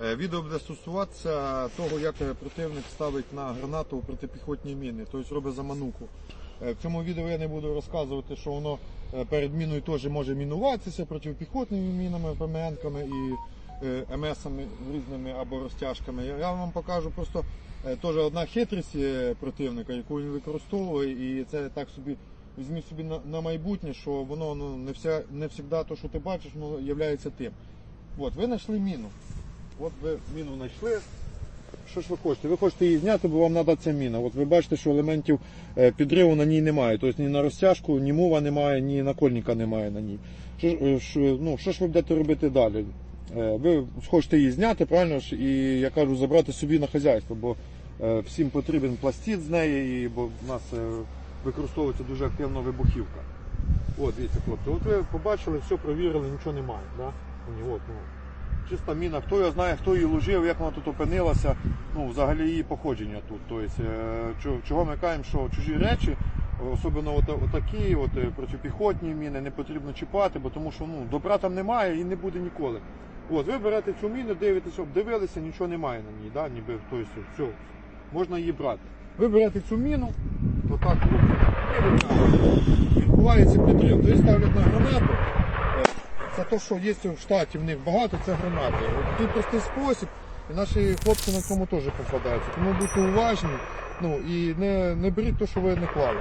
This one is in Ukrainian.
Е, Відео буде стосуватися того, як е, противник ставить на гранату протипіхотні міни, тобто робить замануху. Е, В цьому відео я не буду розказувати, що воно перед міною теж може мінуватися протипіхотними мінами, ПМН-ками і МСами різними або розтяжками. Я- вам покажу просто теж одна хитрість противника, яку він використовує, і це так собі. Візьміть собі на, на майбутнє, що воно ну, не вся не завжди то, що ти бачиш, воно є тим. От, ви знайшли міну. От ви міну знайшли. Що ж ви хочете? Ви хочете її зняти, бо вам треба ця міна. От ви бачите, що елементів е, підриву на ній немає. Тобто ні на розтяжку, ні мова немає, ні накольника немає на ній. Що, е, що- ну, що ж ви будете робити далі? Е, Ви хочете її зняти, правильно ж, і я кажу, забрати собі на хазяйство, бо всім потрібен пластид з неї, бо в нас використовується дуже активно вибухівка. От, дивіться, хлопці, от ви побачили, все провірили, нічого немає. Да? От, ну, чиста міна, хто його знає, хто її лужив, як вона тут опинилася, ну, взагалі її походження тут. Тобто, е, чого- ми кажемо, що чужі речі, особливо от, отакі, от, е, протипіхотні міни, не потрібно чіпати, бо тому що ну, добра там немає і не буде ніколи. От, ви берете цю міну, дивитеся, обдивилися, нічого немає на ній, да? ніби тобто, все, можна її брати. Ви берете цю міну, отак відбувається підрив. Тобто ставлять на гранату. Це те, що є в штаті, в них багато, це гранати. От Такий простий спосіб, і наші хлопці на цьому теж попадаються. Тому будьте уважні ну, і не, не беріть те, що ви не клали.